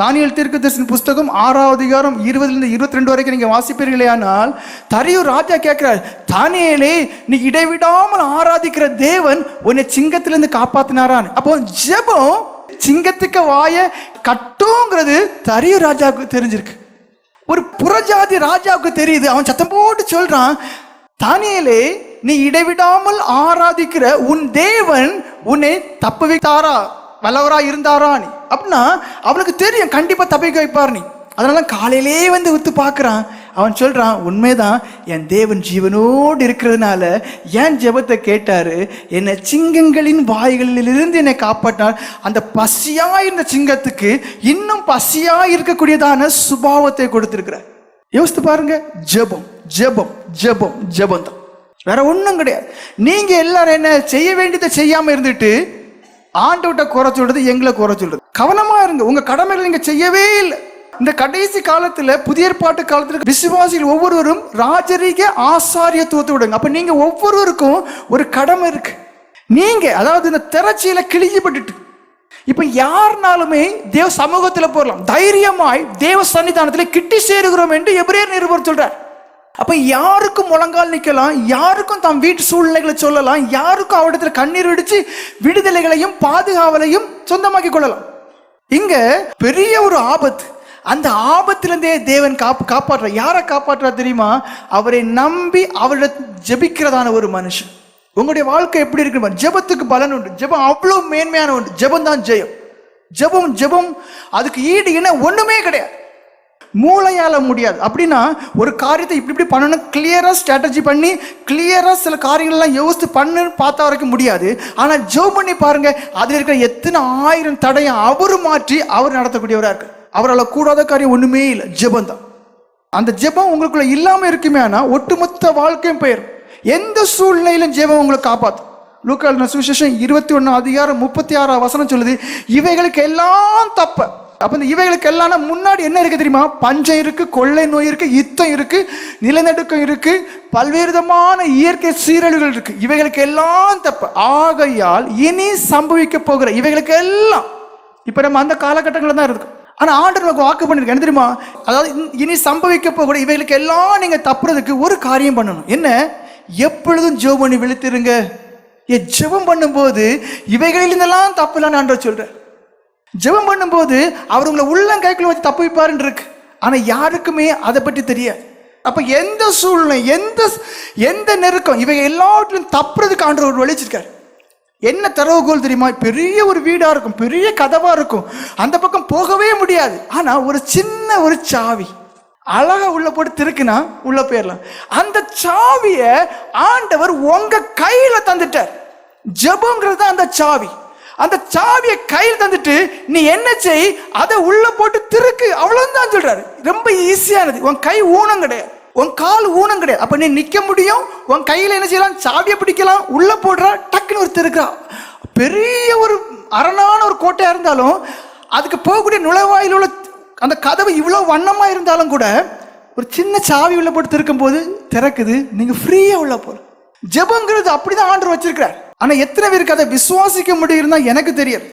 Daniel தீர்க்கதரிசன புஸ்தகம் ஆறாவது அதிகாரம் இருபதுலேருந்து இருபத்தி ரெண்டு வரைக்கும் நீங்கள் வாசிப்பீர்களே ஆனால் தரியூர் ராஜா கேட்குறார் தானியலே நீ இடைவிடாமல் ஆராதிக்கிற தேவன் உன்னை சிங்கத்திலேருந்து காப்பாத்தினாரான். அப்போ ஜெபம் சிங்கத்துக்கு வாய கட்டுங்கிறது தரியூர் ராஜாவுக்கு தெரிஞ்சிருக்கு. ஒரு புறஜாதி ராஜாவுக்கு தெரியுது. அவன் சத்தம் போட்டு சொல்றான் தானியலே நீ இடைவிடாமல் ஆராதிக்கிற உன் தேவன் உன்னை தப்புவித்தாரா? வல்லவரா இருந்தாரா நீ? அப்படின்னா அவனுக்கு தெரியும் கண்டிப்பா தப்பிக்க வைப்பார் நீ. அதனால காலையிலே வந்து வித்து பார்க்குறான். அவன் சொல்றான் உண்மைதான் என் தேவன் ஜீவனோடு இருக்கிறதுனால என் ஜெபத்தை கேட்டாரு? என்னை சிங்கங்களின் வாய்களிலிருந்து என்னை காப்பாற்றினார். அந்த பசியா இருந்த சிங்கத்துக்கு இன்னும் பசியா இருக்கக்கூடியதான சுபாவத்தை கொடுத்திருக்கிறார். யோசித்து பாருங்க ஜெபம் ஜெபம் ஜெபம் ஜெபம் தான். வேற ஒன்றும் கிடையாது. நீங்க எல்லாரும் என்ன செய்ய வேண்டியதை செய்யாம இருந்துட்டு ஆண்டவட்ட குறை சொல்றது எங்களை குறை சொல்றது. கவனமா இருங்க. உங்க கடமைகளை நீங்க செய்யவே இல்லை. இந்த கடைசி காலத்துல புதிய ஏற்பாட்டு காலத்துல விசுவாசிகள் ஒவ்வொருவரும் ராஜரீக ஆசாரியத்துவத்தை விடுங்க. அப்ப நீங்க ஒவ்வொருவருக்கும் ஒரு கடமை இருக்கு. நீங்க அதாவது இந்த திரட்சியில கிழிக்கப்பட்டுட்டு. இப்ப யாருனாலுமே தேவ சமூகத்துல போடலாம் தைரியமாய் தேவ சன்னிதானத்துல கிட்டி சேருகிறோம் என்று எபிரேயர் நிருபர் சொல்றார். அப்ப யாருக்கும் முழங்கால் நிக்கலாம் யாருக்கும் தம் வீட்டு சூழ்நிலைகளை சொல்லலாம் யாருக்கும் அவரிடத்துல கண்ணீர் வெடிச்சு விடுதலைகளையும் பாதுகாவலையும் சொந்தமாக்கி கொள்ளலாம். இங்க பெரிய ஒரு ஆபத்து. அந்த ஆபத்திலிருந்தே தேவன் காப் காப்பாற்ற யாரை காப்பாற்றா தெரியுமா? அவரை நம்பி அவரிடம் ஜெபிக்கிறதான ஒரு மனுஷன். உங்களுடைய வாழ்க்கை எப்படி இருக்கு ஜெபத்துக்கு பலன் உண்டு. ஜெபம் அவ்வளோ மேன்மையான உண்டு. ஜெபம் தான் ஜெயம். ஜெபம் ஜெபம் அதுக்கு ஈடு இன ஒன்றுமே கிடையாது. மூளையால் முடியாது. அப்படின்னா ஒரு காரியத்தை இப்படி இப்படி பண்ணணும் கிளியராக ஸ்ட்ராட்டஜி பண்ணி கிளியராக சில காரியங்கள்லாம் யோசித்து பண்ணு பார்த்தா வரைக்கும் முடியாது. ஆனால் ஜெபம் பண்ணி பாருங்கள் அதில் இருக்கிற எத்தனை ஆயிரம் தடையை அவர் மாற்றி அவர் நடத்தக்கூடியவராக இருக்கு அவரால் கூடாத காரியம் ஒன்றுமே இல்லை ஜெபம் தான். அந்த ஜெபம் உங்களுக்குள்ள இல்லாமல் இருக்குமே ஆனால் ஒட்டுமொத்த வாழ்க்கையும் போயிடும் எந்த சூழ்நிலையிலும் ஜெபம் உங்களை காப்பாற்றும் லூக்கால் சுவிசேஷம் இருபத்தி ஒன்று அதிகாரம் முப்பத்தி ஆறாம் வசனம் சொல்லுது இவைகளுக்கு எல்லாம் தப்பை அப்போ இந்த இவைகளுக்கு எல்லாம் முன்னாடி என்ன இருக்குது தெரியுமா? பஞ்சம் இருக்குது கொள்ளை நோய் இருக்குது யுத்தம் இருக்குது நிலநடுக்கம் இருக்குது பல்வேறு விதமான இயற்கை சீரழிவுகள் இருக்குது இவைகளுக்கு எல்லாம் தப்பு. ஆகையால் இனி சம்பவிக்க போகிற இவைகளுக்கு எல்லாம் இப்போ நம்ம அந்த காலகட்டங்களில் தான் இருக்கும் ஆனால் ஆண்டர் நமக்கு வாக்கு பண்ணியிருக்கேன் என்ன தெரியுமா? அதாவது இனி சம்பவிக்க போகிற இவைகளுக்கு எல்லாம் நீங்கள் தப்புறதுக்கு ஒரு காரியம் பண்ணணும். என்ன? எப்பொழுதும் ஜெபம் பண்ணி விழித்திருங்க. ஏ ஜெபம் பண்ணும்போது இவைகளிலிருந்தெல்லாம் தப்புலான்னு ஆண்டவர் சொல்கிறேன் ஜெபம் பண்ணும்போது அவர் உங்களை உள்ளங்கைக்குள்ள வச்சு தப்பு வைப்பாருன்னு இருக்கு. ஆனால் யாருக்குமே அதை பற்றி தெரியாது அப்போ எந்த சூழ்நிலை எந்த எந்த நெருக்கம் இவங்க எல்லாவற்றிலும் தப்புறதுக்கு ஆண்டவர் ஒரு வழிச்சிருக்காரு என்ன தரவுகோல் தெரியுமா? பெரிய ஒரு வீடாக இருக்கும் பெரிய கதவாக இருக்கும். அந்த பக்கம் போகவே முடியாது. ஆனால் ஒரு சின்ன ஒரு சாவி. அழகா உள்ள போட்டு திருக்குனா உள்ள போயிடலாம் அந்த சாவியை ஆண்டவர் உங்க கையில தந்துட்டார். ஜபங்கிறது தான் அந்த சாவி. அந்த சாவியை கையில் தந்துட்டு நீ என்ன செய்? அதை உள்ள போட்டு திருக்கு. அவ்வளவுதான் சொல்றாரு. ரொம்ப ஈஸியானது உன் கை ஊனம் கிடையாது. உன் கால் ஊனம் கிடையாது. அப்ப நீ நிக்க முடியும்? உன் கையில என்ன செய்யலாம்? சாவியை பிடிக்கலாம். உள்ள போடுறா டக்குன்னு ஒரு திருக்கிறா. பெரிய ஒரு அரணான ஒரு கோட்டையா இருந்தாலும் அதுக்கு போகக்கூடிய நுழைவாயில் உள்ள அந்த கதவு இவ்வளோ வண்ணமா இருந்தாலும் கூட ஒரு சின்ன சாவி உள்ள போட்டு திருக்கும் போது திறக்குது. நீங்க ஃப்ரீயா உள்ள போற ஜெபங்கிறது அப்படிதான் ஆண்டர் வச்சிருக்கிறார். ஆனா எத்தனை பேருக்கு அதை விசுவாசிக்க முடியும்னா எனக்கு தெரியும்.